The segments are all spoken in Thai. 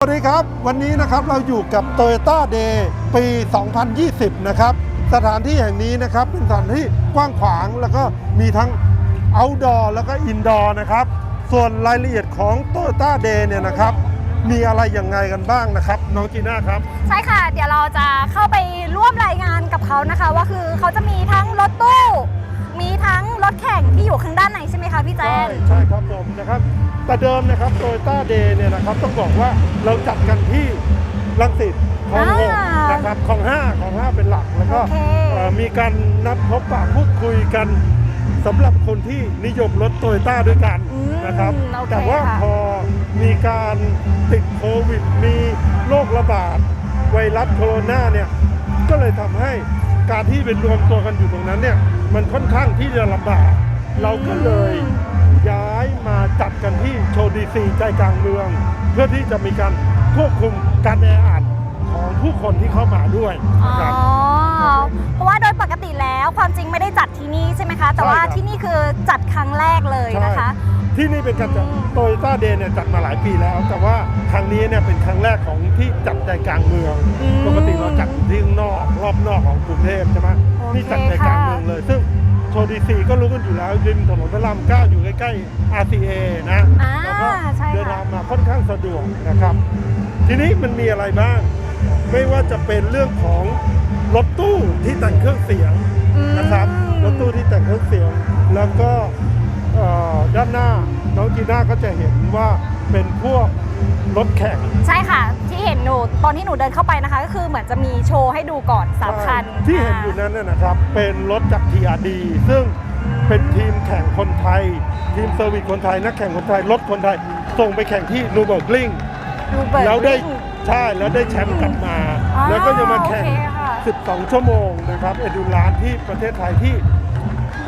สวัสดีครับ วันนี้นะครับเราอยู่กับ Toyota Day ปี 2020 นะครับ สถานที่แห่งนี้นะครับ เป็นสถานที่กว้างขวางแล้วก็มีทั้ง outdoor แล้วก็ indoor นะครับ ส่วนรายละเอียดของ Toyota Day เนี่ยนะครับ มีอะไรยังไงกันบ้างนะครับ น้องจีน่าครับ ใช่ค่ะ เดี๋ยวเราจะเข้าไปร่วมรายงานกับเขานะคะ ว่าคือเขาจะมีทั้งรถตู้ มีทั้งรถแข่งที่อยู่ข้างด้านในใช่ไหมคะพี่แจใช่นใช่ครับผมนะครับ แต่เดิมนะครับ Toyota Day เนี่ยนะครับต้องบอกว่าเราจัดกันที่ลังสิตคลองหกอ่านนะครับคลองห้าคลองห้าเป็นหลักแล้วก็โอเค เอ่อมีการนัดพบปะพูดคุยกันสำหรับคนที่นิยมรถโตโยต้าด้วยกันอืมนะครับ โอเคแต่ว่าค่ะ พอมีการติดโควิด มีโรคระบาด ไวรัสโคโรนาเนี่ย ก็เลยทำให้การที่เป็นรวมตัวกันอยู่ตรงนั้นเนี่ย มันค่อนข้างที่จะลำบาก เราก็เลยย้ายมาจัดกันที่โชว์ดีซีใจกลางเมือง เพื่อที่จะมีการควบคุมการแออัดของผู้คนที่เข้ามาด้วยอ๋อ นะครับ เพราะว่าโดยปกติแล้วความจริงไม่ได้จัดที่นี่ใช่ไหมคะ แต่ว่าใช่ครับ ที่นี่คือจัดครั้งแรกเลยนะคะ ที่นี่เป็นการจัดอืมโตโยต้าเดย์เนี่ยจัดมาหลายปีแล้ว แต่ว่าครั้งนี้เนี่ยเป็นครั้งแรกของที่จัดใจกลางเมือง อืมปกติเราจัดอยู่ที่ข้างนอกรอบนอกของกรุงเทพใช่ไหมโอเคนี่จัดใจกลางเมืองเลย ซึ่ง โชว์ดีซีก็รู้กันอยู่แล้วริมถนนพระรามเก้าอยู่ใกล้ๆ RCA นะอ่าแล้วก็ใช่เดินค่ะทางมาค่อนข้างสะดวกนะครับ ทีนี้มันมีอะไรบ้าง ไม่ว่าจะเป็นเรื่องของรถตู้ที่แต่งเครื่องเสียงนะครับอืมรถตู้ที่แต่งเครื่องเสียง แล้วก็เอ่อด้านหน้าน้องจีน่าก็จะเห็นว่าเป็นพวก รถแข่ง ใช่ค่ะ ที่เห็นหนูตอนที่หนูเดินเข้าไปนะคะ ก็คือเหมือนจะมีโชว์ให้ดูก่อนสามคันที่เห็นอยู่นั้นน่ะนะครับ เป็นรถจาก TRD ซึ่งเป็นทีมแข่งคนไทย ทีมเซอร์วิสคนไทย นักแข่งคนไทย รถคนไทย ส่งไปแข่งที่นูเบิร์กลิงดูเบิร์แล้วได้วิ่งใช่แล้วได้แชมป์กลับมาอ๋อแล้วก็ยังมาแข่งโอเคค่ะ12 ชั่วโมงนะครับเอดูลานที่ประเทศไทยที่เอ่อ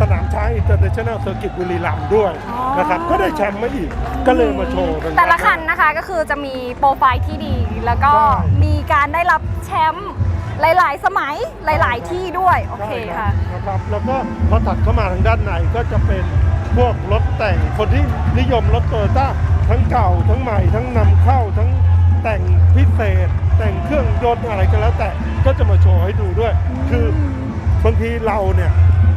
สนามช้างอินเตอร์เนชั่นแนลเซอร์กิตบุรีรัมย์ด้วยอ๋อ นะครับก็ได้แชมป์มาอีกก็เลยมาโชว์กันแต่ละคันนะคะก็คือจะมีโปรไฟล์ที่ดี แล้วก็ใช่ มีการได้รับแชมป์หลาย ๆ สมัยหลาย ๆ ที่ด้วย โอเคใช่ค่ะนะครับแล้วก็พอถัดเข้ามาทางด้านในก็จะเป็นพวกรถแต่งคนที่นิยมรถโตโยต้าทั้งเก่าทั้งใหม่ ทั้งนำเข้าทั้งแต่งพิเศษ แต่งเครื่องยนต์อะไรก็แล้วแต่ก็จะมาโชว์ให้ดูด้วย คือบางทีเราเนี่ยมา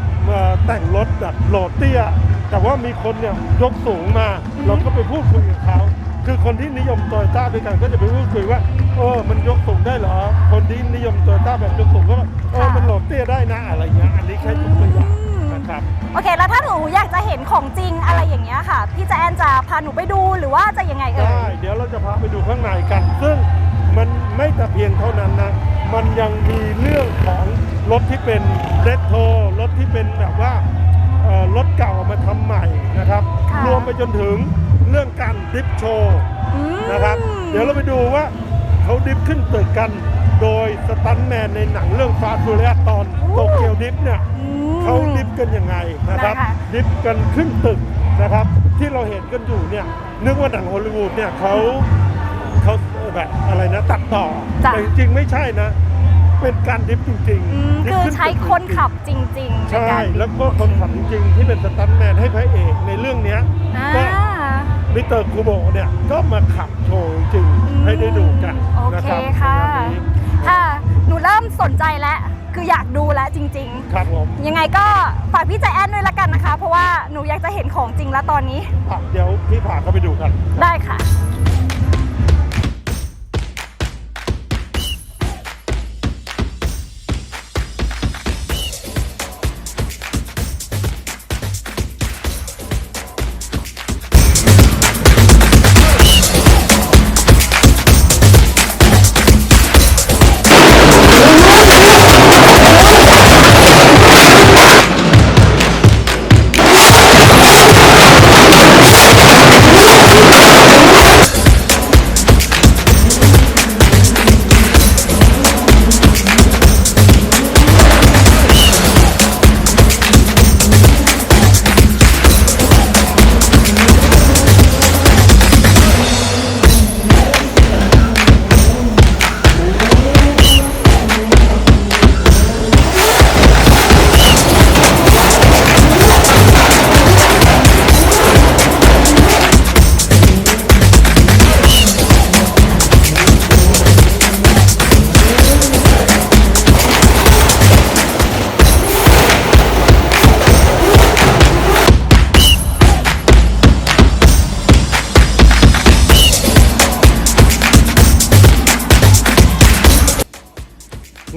แต่งรถแบบโหลดเตี้ย แต่ว่ามีคนเนี่ยยกสูงมา เราก็ไปพูดคุยกับเขาคือคนที่นิยมโตโยต้าด้วยกันก็จะไปพูดคุยว่าเออมันยกสูงได้เหรอ คนที่นิยมโตโยต้าแบบยกสูงก็เออค่ะมันโหลดเตี้ยได้นะอะไรเงี้ยอันนี้แค่ยกตัวอย่างนะครับโอเค แล้วถ้าหนูอยากจะเห็นของจริงอะไรอย่างเงี้ยค่ะ พี่แจนจะพาหนูไปดูหรือว่าจะยังไงเอ่ได้ยเดี๋ยวเราจะพาไปดูข้างในกัน ซึ่งมันไม่แต่เพียงเท่านั้นนะ มันยังมีเรื่องของรถที่เป็นเร t โทรถที่เป็นแบบว่าเอ่อรถเก่าเอามาทำใหม่นะครับค่ะรวมไปจนถึงเรื่องการดริฟท์โชว์อืมนะครับ เดี๋ยวเราไปดูว่าเขาดริฟท์ขึ้นตึกกัน โดยสตันท์แมนในหนังเรื่องฟาสต์ฟูเรียตอนโตเกียวดริฟท์เนี่ยอืมเขาดริฟต์กันยังไงนะครับได้ค่ะดริฟต์กันขึ้นตึกนะครับ ที่เราเห็นกันอยู่เนี่ยนึกว่าหนังฮอลลีวูดเนี่ยเขาเขา แบบอะไรนะตัดต่อ จ้ะ แต่จริงๆไม่ใช่นะ เป็นการดริฟต์จริงอืมดริฟคือต์ขึ้ใช้ตึกคนขับจริงๆในใช่การแล้วก็คนขับจริง ๆ ที่เป็นสตันท์แมนให้พระเอกในเรื่องเนี้ยอ่า ก็มิสเตอร์คูโบเนี่ยก็มาขับโชว์จริงอืมให้ได้ดูกันโอนะเคครับค่ะ ในวันนี้ค่ะหนูเริ่มสนใจแล้ว คืออยากดูแล้วจริงๆครับผมยังไงก็ฝากพี่ใจแอนด้วยละกันนะคะ เพราะว่าหนูอยากจะเห็นของจริงแล้วตอนนี้ อะเดี๋ยวพี่ผ่าเข้าไปดูกัน ได้ค่ะ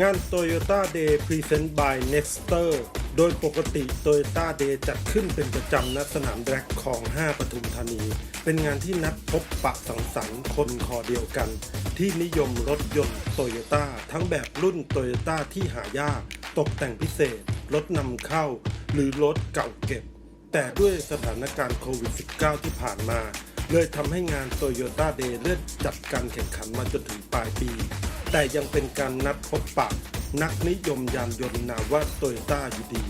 งาน Toyota Day Present by Nexter โดยปกติ Toyota Day จัดขึ้นเป็นประจำณสนามแดร็กคลอง 5 ปทุมธานี เป็นงานที่นัดพบปะสังสรรค์คนคอเดียวกัน ที่นิยมรถยนต์โตโยต้าทั้งแบบรุ่นโตโยต้าที่หายาก ตกแต่งพิเศษ รถนำเข้า หรือรถเก่าเก็บ แต่ด้วยสถานการณ์โควิด -19 ที่ผ่านมา เลยทำให้งาน Toyota Day เลื่อนจัดการแข่งขันมาจนถึงปลายปี แต่ยังเป็นการนัดพบปะ นักนิยมยานยนต์นาวาโตโยต้าอยู่ดี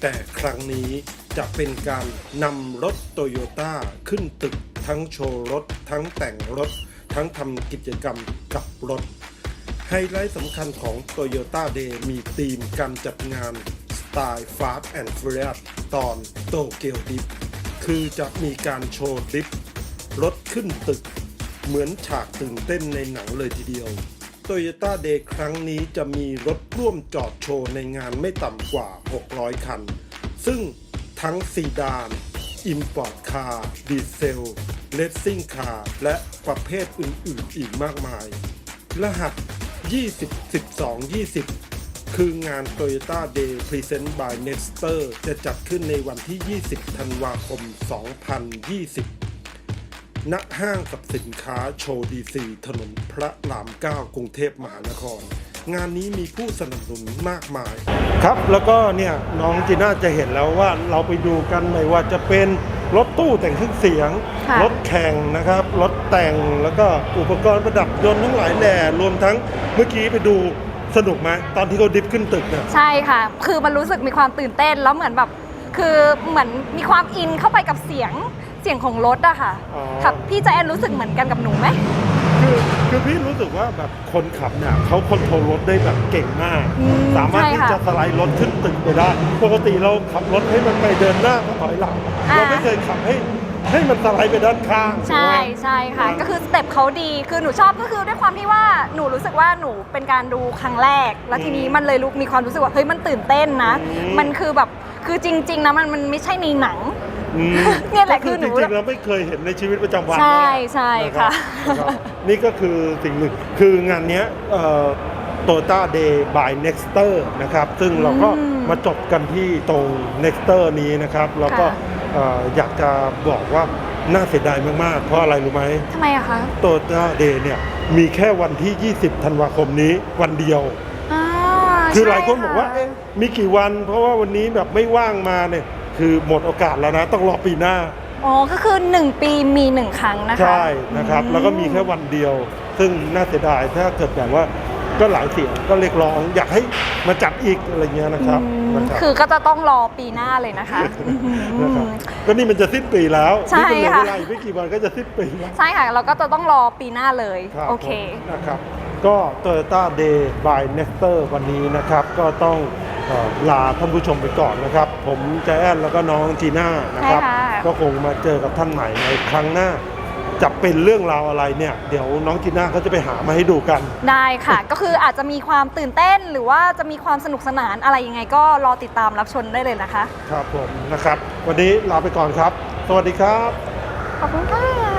แต่ครั้งนี้จะเป็นการนำรถโตโยต้าขึ้นตึก ทั้งโชว์รถ ทั้งแต่งรถ ทั้งทำกิจกรรมกับรถ ไฮไลท์สำคัญของ Toyota Day มีธีมการจัดงานสไตล์ Fast and Furious ตอนโตเกียวดิฟคือจะมีการโชว์ดิฟรถขึ้นตึก เหมือนฉากตื่นเต้นในหนังเลยทีเดียว Toyota Day ครั้งนี้จะมีรถร่วมจอดโชว์ในงานไม่ต่ำกว่า 600 คัน ซึ่งทั้งซีดาน อิมพอร์ตคาร์ดีเซลเลสซิ่งคาร์และประเภทอื่นๆอีกมากมาย รหัส 20 12 20 คืองาน Toyota Day Present by Nexter จะจัดขึ้นในวันที่ 20 ธันวาคม 2020 ณห้างกับสินค้าโชว์ดีซีถนนพระราม9กรุงเทพมหานคร งานนี้มีผู้สนับสนุนมากมาย ครับแล้วก็เนี่ยน้องจีน่าจะเห็นแล้วว่าเราไปดูกันไม่ว่าจะเป็นรถตู้แต่งเครื่องเสียง ค่ะ รถแข่งนะครับ รถแต่งแล้วก็อุปกรณ์ประดับยนต์ทั้งหลายแหล่รวมทั้งเมื่อกี้ไปดูสนุกไหมตอนที่เขาดิฟขึ้นตึกเนี่ย ใช่ค่ะ คือมันรู้สึกมีความตื่นเต้นแล้วเหมือนแบบ คือเหมือนมีความอินเข้าไปกับเสียง เสียงของรถอะค่ะอ๋อครับพี่ใจแอนรู้สึกเหมือนกันกับหนูไหม คือคือพี่รู้สึกว่าแบบคนขับเนี่ยเขาคอนโทรลรถได้แบบเก่งมาก อืมสามารถใช่ที่ค่ะจะสไลด์รถขึ้นตึกไปได้ปกติเราขับรถให้มันไปเดินหน้าก็ถอยหลังอ่า เราไม่เคยขับให้ให้มันสไลด์ไปด้านข้างใช่ถูกไหมใช่ค่ะ ก็คือสเต็ปเขาดีคือหนูชอบก็คือด้วยความที่ว่าหนูรู้สึกว่าหนูเป็นการดูครั้งแรก แล้วทีนี้มันเลยรู้มีความรู้สึกว่าเฮ้ยมันตื่นเต้นนะ มันคือแบบคือจริง ๆนะมันมันไม่ใช่ในหนัง อืมเนี่ยแหละคือหนู จริงๆเราไม่เคยเห็นในชีวิตประจำวันใช่นะใช่นรับค่ะนะครับนี่ก็คือสิ่งหนึ่งคืองานเนี้ยโตโยต้าเดย์บาย Nexter นะครับ ซึ่งเราก็อืมมาจบกันที่ตรง Nexter นี้นะครับ แล้วก็ค่ะ เอ่ออยากจะบอกว่าน่าเสียดายมาก ๆ เพราะอะไรรู้ไหม ทำไมอะคะโตโยต้าเดย์เนี่ยมีแค่วันที่ 20 ธันวาคมนี้วันเดียว อ่าคือใช่หลายคนบอกว่าะเอ๊ะมีกี่วัน เพราะว่าวันนี้แบบไม่ว่างมาเนี่ย คือหมดโอกาสแล้วนะ ต้องรอปีหน้า อ๋อ ก็คือ 1 ปีมี 1 ครั้งนะคะใช่นะครับอืแล้วก็มีแค่วันเดียว ซึ่งน่าเสียดายถ้าเกิดแบบว่าก็หลายเสียงก็เรียกร้องอยากให้มาจัดอีกอะไรเงี้ยนะครับอืมนะครับคือก็จะต้องรอปีหน้าเลยนะคะอืนะครับมก็นี่มันจะสิ้นปีแล้วใช่นี่เป็นเหลือค่ะ เวลาอีกไม่กี่วันก็จะสิ้นปีแล้ว ใช่ค่ะ เราก็จะต้องรอปีหน้าเลย รับโอเค ผมนะครับ ก็ Toyota Day by Nexter วันนี้นะครับ ก็ต้องเอ่อลาท่านผู้ชมไปก่อนนะครับ ผมใจแอนแล้วก็น้องจีน่านะครับ ใช่ค่ะ ก็คงมาเจอกับท่านใหม่ในครั้งหน้า จะเป็นเรื่องราวอะไรเนี่ย เดี๋ยวน้องจีน่าเขาจะไปหามาให้ดูกัน ได้ค่ะ ก็คืออาจจะมีความตื่นเต้นหรือว่าจะมีความสนุกสนานอะไรยังไงก็รอติดตามรับชมได้เลยนะคะ ครับผมนะครับ วันนี้ลาไปก่อนครับ สวัสดีครับ ขอบคุณค่ะ